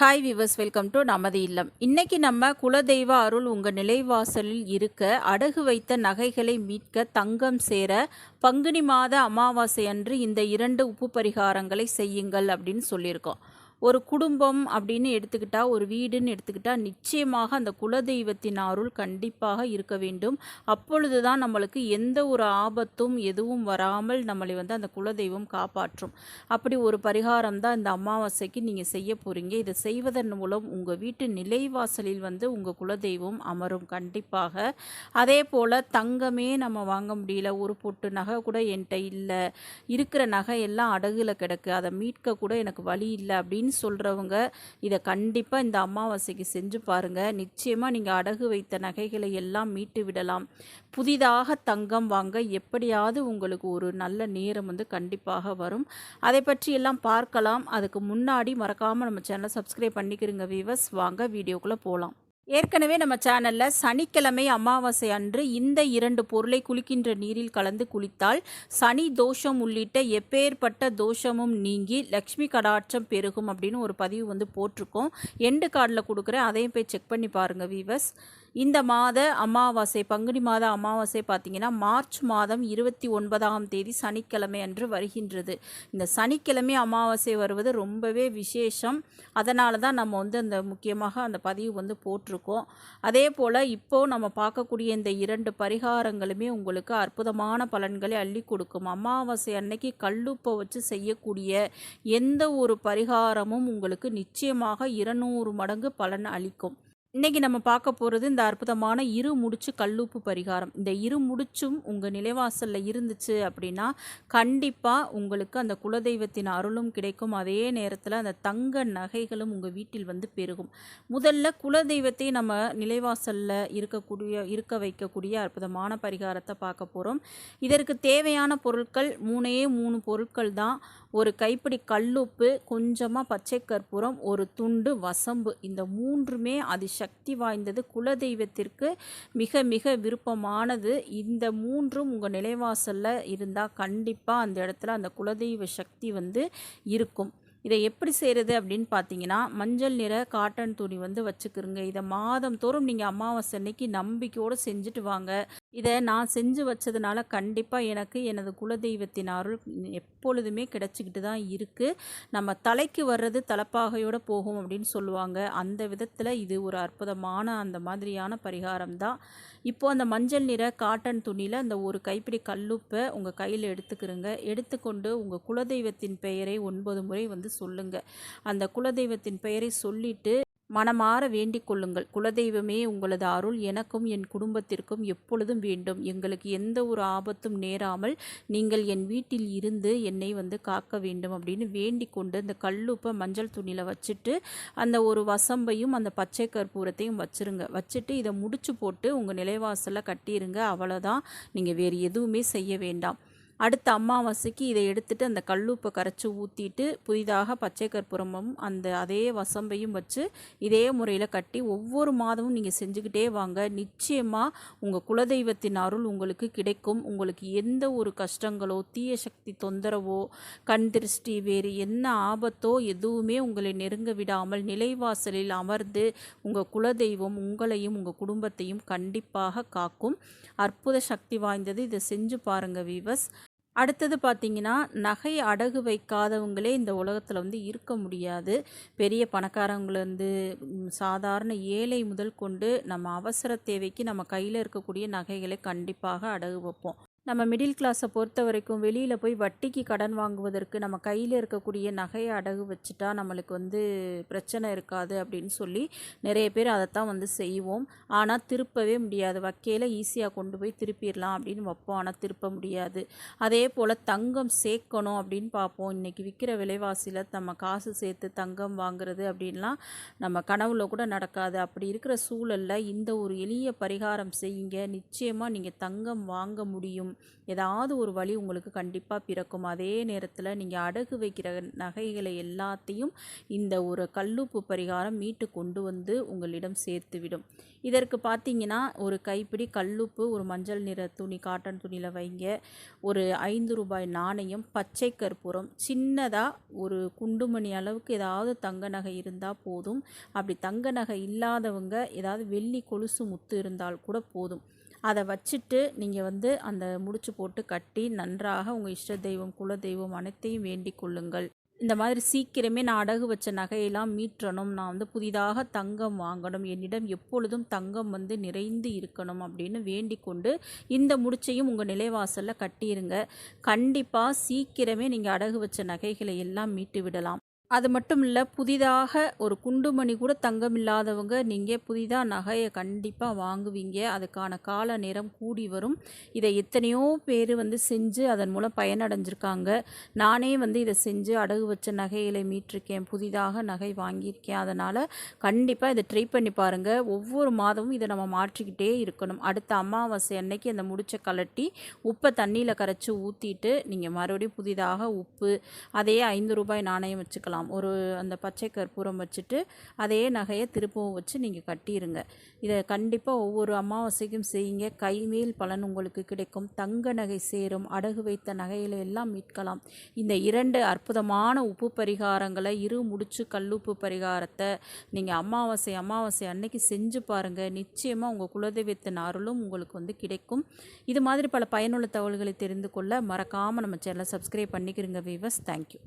Hi viewers welcome to நமது இல்லம். இன்னைக்கு நம்ம குலதெய்வ அருள் உங்கள் நிலைவாசலில் இருக்க அடகு வைத்த நகைகளை மீட்க தங்கம் சேர பங்குனி மாத அமாவாசை அன்று இந்த இரண்டு உப்பு பரிகாரங்களை செய்யுங்கள் அப்படின்னு சொல்லியிருக்கோம். ஒரு குடும்பம் அப்படின்னு எடுத்துக்கிட்டால் ஒரு வீடுன்னு எடுத்துக்கிட்டால் நிச்சயமாக அந்த குலதெய்வத்தின் அருள் கண்டிப்பாக இருக்க வேண்டும். அப்பொழுது தான் நம்மளுக்கு எந்த ஒரு ஆபத்தும் எதுவும் வராமல் நம்மளை வந்து அந்த குலதெய்வம் காப்பாற்றும். அப்படி ஒரு பரிகாரம் தான் இந்த அமாவாசைக்கு நீங்கள் செய்ய போகிறீங்க இதை செய்வதன் மூலம் உங்கள் வீட்டு நிலைவாசலில் வந்து உங்கள் குலதெய்வம் அமரும் கண்டிப்பாக. அதே போல் தங்கமே நம்ம வாங்க முடியல. ஒரு பொட்டு நகை கூட என்கிட்ட இல்லை. இருக்கிற நகை எல்லாம் அடகுல கிடக்கு. அதை மீட்க கூட எனக்கு வழி இல்லை அப்படின்னு சொல்கிறவங்க இதை கண்டிப்பாக இந்த அமாவாசைக்கு செஞ்சு பாருங்கள் நிச்சயமாக நீங்கள் அடகு வைத்த நகைகளை எல்லாம் மீட்டு விடலாம். புதிதாக தங்கம் வாங்க எப்படியாவது உங்களுக்கு ஒரு நல்ல நேரம் வந்து கண்டிப்பாக வரும். அதை பற்றி எல்லாம் பார்க்கலாம். அதுக்கு முன்னாடி மறக்காமல் நம்ம சேனலை சப்ஸ்கிரைப் பண்ணிக்கிறீங்க வீவர்ஸ் வாங்க வீடியோக்குள்ளே போகலாம் ஏற்கனவே நம்ம சேனலில் சனிக்கிழமை அமாவாசை அன்று இந்த இரண்டு பொருளை குளிக்கின்ற நீரில் கலந்து குளித்தால் சனி தோஷம் உள்ளிட்ட எப்பேற்பட்ட தோஷமும் நீங்கி லக்ஷ்மி கடாட்சம் பெருகும் அப்படின்னு ஒரு பதிவு வந்து போட்டிருக்கோம். எண்டு கார்டில் கொடுக்குறேன். அதையும் போய் செக் பண்ணி பாருங்கள் வீவர்ஸ் இந்த மாத அமாவாசை பங்குனி மாத அமாவாசை பார்த்திங்கன்னா மார்ச் மாதம் இருபத்தி ஒன்பதாம் தேதி சனிக்கிழமை அன்று வருகின்றது. இந்த சனிக்கிழமை அமாவாசை வருவது ரொம்பவே விசேஷம். அதனால தான் நம்ம வந்து அந்த முக்கியமாக அந்த பதிவு வந்து போட்டிருக்கோம். அதே போல் இப்போது நம்ம பார்க்கக்கூடிய இந்த இரண்டு பரிகாரங்களுமே உங்களுக்கு அற்புதமான பலன்களை அள்ளி கொடுக்கும். அமாவாசை அன்னைக்கு கல்லுப்பை வச்சு செய்யக்கூடிய எந்த ஒரு பரிகாரமும் உங்களுக்கு நிச்சயமாக இருநூறு மடங்கு பலன் அளிக்கும். இன்றைக்கி நம்ம பார்க்க போகிறது இந்த அற்புதமான இரு முடிச்சு கல்லூப்பு பரிகாரம். இந்த இரு முடிச்சும் உங்கள் நிலைவாசலில் இருந்துச்சு அப்படின்னா கண்டிப்பாக உங்களுக்கு அந்த குலதெய்வத்தின் அருளும் கிடைக்கும். அதே நேரத்தில் அந்த தங்க நகைகளும் உங்கள் வீட்டில் வந்து பெருகும். முதல்ல குலதெய்வத்தை நம்ம நிலைவாசலில் இருக்கக்கூடிய இருக்க வைக்கக்கூடிய அற்புதமான பரிகாரத்தை பார்க்க போகிறோம் இதற்கு தேவையான பொருட்கள் மூணே மூணு பொருட்கள் தான். ஒரு கைப்பிடி கல்லுப்பு கொஞ்சமாக பச்சை கற்பூரம் ஒரு துண்டு வசம்பு. இந்த மூன்றுமே அது சக்தி வாய்ந்தது. குலதெய்வத்திற்கு மிக மிக விருப்பமானது. இந்த மூன்றும் உங்கள் நிலைவாசலில் இருந்தால் கண்டிப்பாக அந்த இடத்துல அந்த குலதெய்வ சக்தி வந்து இருக்கும். இதை எப்படி செய்கிறது அப்படின்னு பார்த்தீங்கன்னா மஞ்சள் நிற காட்டன் துணி வந்து வச்சுக்கிறோங்க இதை மாதம் தோறும் நீங்கள் அமாவாசை அன்னைக்கு நம்பிக்கையோடு செஞ்சுட்டு வாங்க. இதை நான் செஞ்சு வச்சதுனால கண்டிப்பாக எனக்கு எனது குலதெய்வத்தின் அருள் எப்பொழுதுமே கிடச்சிக்கிட்டு தான் இருக்குது நம்ம தலைக்கு வர்றது தலைப்பாகையோடு போகும் அப்படின்னு சொல்லுவாங்க. அந்த விதத்தில் இது ஒரு அற்புதமான அந்த மாதிரியான பரிகாரம் தான். இப்போது அந்த மஞ்சள் நிற காட்டன் துணியில் அந்த ஒரு கைப்பிடி கல்லுப்பை உங்கள் கையில் எடுத்துக்கிறங்க எடுத்துக்கொண்டு உங்கள் குலதெய்வத்தின் பெயரை ஒன்பது முறை வந்து சொல்லுங்கள் அந்த குலதெய்வத்தின் பெயரை சொல்லிவிட்டு மனமாற வேண்டிக் கொள்ளுங்கள். குலதெய்வமே உங்களது அருள். எனக்கும் என் குடும்பத்திற்கும் எப்பொழுதும் வேண்டும். எங்களுக்கு எந்த ஒரு ஆபத்தும் நேராமல் நீங்கள் என் வீட்டில் இருந்து என்னை வந்து காக்க வேண்டும் அப்படின்னு வேண்டிக் கொண்டு இந்த கல்லுப்பை மஞ்சள் துணியில் வச்சுட்டு அந்த ஒரு வசம்பையும் அந்த பச்சை கற்பூரத்தையும் வச்சுருங்க. வச்சுட்டு இதை முடிச்சு போட்டு உங்கள் நிலைவாசலில் கட்டிடுங்க அவ்வளோதான் நீங்கள் வேறு எதுவுமே செய்ய வேண்டாம். அடுத்த அமாவாசைக்கு இதை எடுத்துட்டு அந்த கல்லுப்பை கரைச்சி ஊற்றிட்டு புதிதாக பச்சை கற்பூரமும் அந்த அதே வசம்பையும் வச்சு இதே முறையில் கட்டி ஒவ்வொரு மாதமும் நீங்கள் செஞ்சுக்கிட்டே வாங்க. நிச்சயமாக உங்கள் குலதெய்வத்தின் அருள் உங்களுக்கு கிடைக்கும். உங்களுக்கு எந்த ஒரு கஷ்டங்களோ தீய சக்தி தொந்தரவோ கண் திருஷ்டி வேறு என்ன ஆபத்தோ எதுவுமே உங்களை நெருங்க விடாமல் நிலைவாசலில் அமர்ந்து உங்கள் குலதெய்வம் உங்களையும் உங்கள் குடும்பத்தையும் கண்டிப்பாக காக்கும். அற்புத சக்தி வாய்ந்தது. இதை செஞ்சு பாருங்கள் வீவஸ் அடுத்தது பார்த்திங்கன்னா நகை அடகு வைக்காதவங்களே இந்த உலகத்தில் வந்து இருக்க முடியாது. பெரிய பணக்காரவங்களேருந்து சாதாரண ஏழை முதல் கொண்டு நம்ம அவசர தேவைக்கு நம்ம கையில் இருக்கக்கூடிய நகைகளை கண்டிப்பாக அடகு வைப்போம். நம்ம மிடில் கிளாஸை பொறுத்த வரைக்கும் வெளியில் போய் வட்டிக்கு கடன் வாங்குவதற்கு நம்ம கையில் இருக்கக்கூடிய நகையை அடகு வச்சுட்டா நம்மளுக்கு வந்து பிரச்சனை இருக்காது அப்படின்னு சொல்லி நிறைய பேர் அதைத்தான் வந்து செய்வோம். ஆனால் திருப்பவே முடியாது. வக்கையில் ஈஸியாக கொண்டு போய் திருப்பிடலாம் அப்படின்னு வைப்போம். ஆனால் திருப்ப முடியாது. அதே போல் தங்கம் சேர்க்கணும் அப்படின்னு பார்ப்போம். இன்றைக்கி விற்கிற விலைவாசியில் நம்ம காசு சேர்த்து தங்கம் வாங்குறது அப்படின்லாம் நம்ம கனவுல கூட நடக்காது. அப்படி இருக்கிற சூழலில் இந்த ஒரு எளிய பரிகாரம் செய்யுங்க. நிச்சயமாக நீங்கள் தங்கம் வாங்க முடியும். ஏதாவது ஒரு வழி உங்களுக்கு கண்டிப்பாக பிறக்கும். அதே நேரத்தில் நீங்கள் அடகு வைக்கிற நகைகளை எல்லாத்தையும் இந்த ஒரு கல்லுப்பு பரிகாரம் மீட்டு கொண்டு வந்து உங்களிடம் சேர்த்துவிடும். இதற்கு பார்த்தீங்கன்னா ஒரு கைப்பிடி கல்லுப்பு ஒரு மஞ்சள் நிற துணி காட்டன் துணியில் வைங்க. ஒரு ஐந்து ரூபாய் நாணயம் பச்சை கற்பூரம் சின்னதாக ஒரு குண்டுமணி அளவுக்கு ஏதாவது தங்க நகை இருந்தால் போதும். அப்படி தங்க நகை இல்லாதவங்க ஏதாவது வெள்ளி கொலுசு முத்து இருந்தால் கூட போதும். அதை வச்சுட்டு நீங்கள் வந்து அந்த முடிச்சு போட்டு கட்டி நன்றாக உங்கள் இஷ்ட தெய்வம் குல தெய்வம் அனைத்தையும் வேண்டிக் கொள்ளுங்கள். இந்த மாதிரி சீக்கிரமே நான் அடகு வச்ச நகையெல்லாம் மீட்டணும் நான் வந்து புதிதாக தங்கம் வாங்கணும். என்னிடம் எப்பொழுதும் தங்கம் வந்து நிறைந்து இருக்கணும் அப்படின்னு வேண்டிக் கொண்டு இந்த முடிச்சையும் உங்கள் நிலைவாசலில் கட்டியிருங்க கண்டிப்பாக சீக்கிரமே நீங்கள் அடகு வச்ச நகைகளை எல்லாம் மீட்டு விடலாம். அது மட்டும் இல்லை புதிதாக ஒரு குண்டுமணி கூட தங்கம் இல்லாதவங்க நீங்கள் புதிதாக நகையை கண்டிப்பாக வாங்குவீங்க. அதுக்கான கால நேரம் கூடி வரும். இதை எத்தனையோ பேர் வந்து செஞ்சு அதன் மூலம் பயனடைஞ்சிருக்காங்க. நானே வந்து இதை செஞ்சு அடகு வச்ச நகைகளை மீட்டிருக்கேன். புதிதாக நகை வாங்கியிருக்கேன். அதனால் கண்டிப்பாக இதை ட்ரை பண்ணி பாருங்கள் ஒவ்வொரு மாதமும் இதை நம்ம மாற்றிக்கிட்டே இருக்கணும். அடுத்த அமாவாசை அன்னைக்கு அந்த முடிச்சை கலட்டி உப்பை தண்ணியில் கரைச்சி ஊற்றிட்டு நீங்கள் மறுபடியும் புதிதாக உப்பு அதே ஐந்து ரூபாய் நாணயம் வச்சுக்கலாம். வச்சுக்கலாம் ஒரு அந்த பச்சை கற்பூரம் வச்சுட்டு அதே நகையை திருப்பவும் வச்சு நீங்கள் கட்டிடுங்க இதை கண்டிப்பாக ஒவ்வொரு அமாவாசைக்கும் செய்யுங்க. கைமேல் பலன் உங்களுக்கு கிடைக்கும். தங்க நகை சேரும். அடகு வைத்த நகைகளை எல்லாம் மீட்கலாம். இந்த இரண்டு அற்புதமான உப்பு பரிகாரங்களை இரு முடிச்சு கல்லுப்பு பரிகாரத்தை நீங்கள் அமாவாசை அமாவாசை அன்னைக்கு செஞ்சு பாருங்கள் நிச்சயமாக உங்கள் குலதெய்வத்தின் அருளும் உங்களுக்கு வந்து கிடைக்கும். இது மாதிரி பல பயனுள்ள தகவல்களை தெரிந்து கொள்ள மறக்காமல் நம்ம சேனலை சப்ஸ்கிரைப் பண்ணிக்கிறங்க வீவர்ஸ் தேங்க்யூ